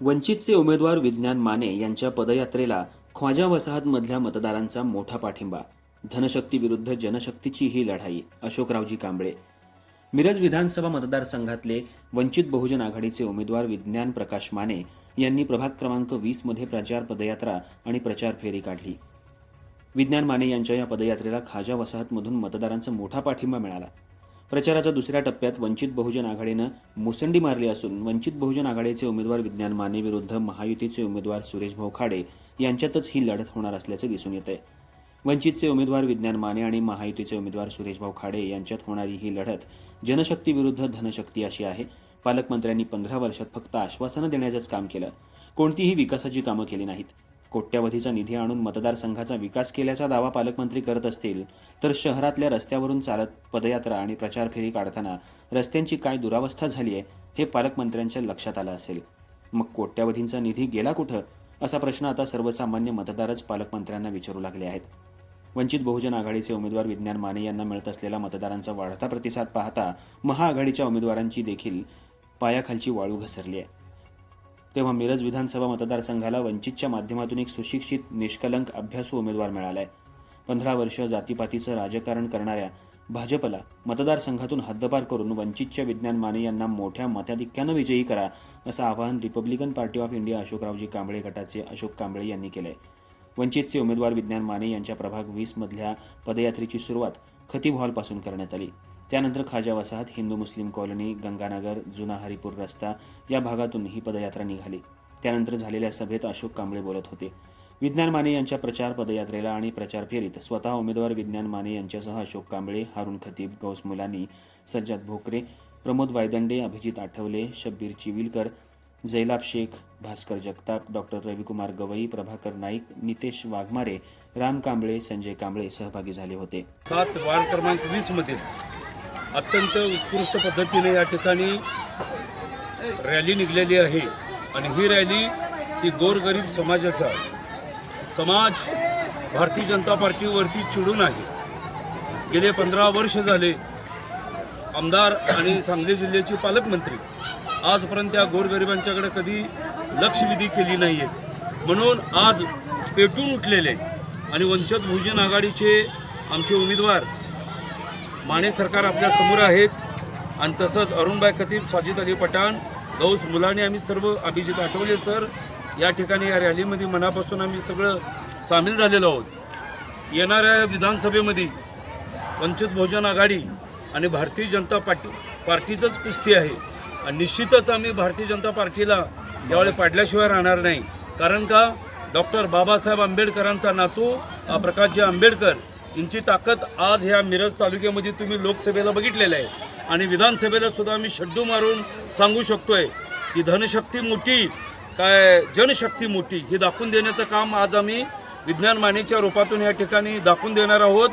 वंचितचे उमेदवार विज्ञान माने यांच्या पदयात्रेला ख्वाजा वसाहतमधल्या मतदारांचा मोठा पाठिंबा. धनशक्ती विरुद्ध जनशक्तीची ही लढाई अशोकरावजी कांबळे. मिरज विधानसभा मतदारसंघातले वंचित बहुजन आघाडीचे उमेदवार विज्ञान प्रकाश माने यांनी प्रभाग क्रमांक वीसमध्ये प्रचार पदयात्रा आणि प्रचार फेरी काढली. विज्ञान माने यांच्या या पदयात्रेला खाजा वसाहतमधून मतदारांचा मोठा पाठिंबा मिळाला. प्रचाराच्या दुसऱ्या टप्प्यात वंचित बहुजन आघाडीनं मुसंडी मारली असून वंचित बहुजन आघाडीचे उमेदवार विज्ञान माने विरुद्ध महायुतीचे उमेदवार सुरेश भाऊखाडे यांच्यातच ही लढत होणार असल्याचं दिसून येत आहे वंचितचे उमेदवार विज्ञान माने आणि महायुतीचे उमेदवार सुरेश भाऊ खाडे यांच्यात होणारी ही लढत जनशक्ती विरुद्ध धनशक्ती अशी आहे. पालकमंत्र्यांनी पंधरा वर्षात फक्त आश्वासनं देण्याचंच काम केलं. कोणतीही विकासाची कामं केली नाहीत. कोट्यवधीचा निधी आणून मतदारसंघाचा विकास केल्याचा दावा पालकमंत्री करत असतील तर शहरातल्या रस्त्यावरून चालत पदयात्रा आणि प्रचार फेरी काढताना रस्त्यांची काय दुरावस्था झाली आहे हे पालकमंत्र्यांच्या लक्षात आलं असेल. मग कोट्यावधींचा निधी गेला कुठं? असा प्रश्न आता सर्वसामान्य मतदारच पालकमंत्र्यांना विचारू लागले आहेत. वंचित बहुजन आघाडीचे उमेदवार विज्ञान माने यांना मिळत असलेला मतदारांचा वाढता प्रतिसाद पाहता महाआघाडीच्या उमेदवारांची देखील पायाखालची वाळू घसरली आहे. तेव्हा मिरज विधानसभा मतदारसंघाला वंचितच्या माध्यमातून एक सुशिक्षित निष्कलंक अभ्यासू उमेदवार मिळालाय. पंधरा वर्ष जातीपातीचं राजकारण करणाऱ्या भाजपला मतदारसंघातून हद्दपार करून वंचितच्या विज्ञान माने यांना मोठ्या मताधिक्यानं विजयी करा असं आवाहन Republican Party of India Ashokraoji Kamble गटाचे अशोक कांबळे यांनी केलंय. वंचितचे उमेदवार विज्ञान माने यांच्या प्रभाग वीस मधल्या पदयात्रेची सुरुवात खतीब हॉलपासून करण्यात आली. त्यानंतर खाजा वसाहत हिंदू मुस्लिम कॉलनी गंगानगर जुना हरिपूर रस्ता या भागातून ही पदयात्रा निघाली. त्यानंतर झालेल्या सभेत अशोक कांबळे बोलत होते. विज्ञान माने यांच्या प्रचार पदयात्रेला आणि प्रचार फेरीत स्वतः उमेदवार विज्ञान माने यांच्यासह अशोक कांबळे हारून खतीब गौस मुलानी सज्जाद भोकरे प्रमोद वायदंडे अभिजित आठवले शब्बीर चिविलकर जैलाब शेख भास्कर जगताप डॉक्टर रविकुमार गवई प्रभाकर नाईक नितेश वाघमारे राम कांबळे संजय कांबळे सहभागी झाले होते. सात वार्ड क्रमांक वीसमधील अत्यंत उत्कृष्ट पद्धतीने या ठिकाणी रॅली निघलेली आहे. आणि ही रॅली ही गोरगरीब समाजाचा समाज भारतीय जनता पार्टीवरती चिडून आहे. गेले पंधरा वर्ष झाले आमदार आणि सांगली जिल्ह्याचे पालकमंत्री आजपर्यंत त्या गोरगरिबांच्याकडे कधी लक्षवेधी केली नाही आहे म्हणून आज पेटून उठलेले आणि वंचित बहुजन आघाडीचे आमचे उमेदवार माने सरकार आपल्यासमोर आहेत आणि तसंच अरुणबाई खतीब साजिद अली पठाण गौस मुलाने आम्ही सर्व अभिजित आठवले सर. या ठिकाणी या रॅलीमध्ये मनापासून आम्ही सगळं सामील झालेलो आहोत. येणाऱ्या विधानसभेमध्ये वंचित बहुजन आघाडी आणि भारतीय जनता पार्टी पार्टीचंच कुस्ती आहे. आणि निश्चितच आम्ही भारतीय जनता पार्टीला यावेळी पाडल्याशिवाय राहणार नाही. कारण का? डॉक्टर बाबासाहेब आंबेडकरांचा नातू प्रकाशजी आंबेडकर यांची ताकद आज ह्या मिरज तालुक्यामध्ये तुम्ही लोकसभेला बघितलेलं आहे. आणि विधानसभेला सुद्धा आम्ही शड्डू मारून सांगू शकतोय की धनशक्ती मोठी काय जनशक्ती मोठी हे दाखवून देण्याचं काम आज आम्ही विज्ञान मानेच्या रूपातून या ठिकाणी दाखवून देणार आहोत.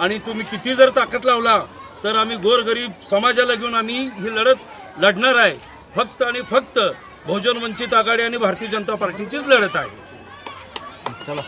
आणि तुम्ही किती जर ताकद लावला तर आम्ही गोरगरीब समाजाला घेऊन आम्ही ही लढत लढणार आहे. फक्त आणि फक्त बहुजन वंचित आघाडी आणि भारतीय जनता पार्टीचीच लढत आहे. चला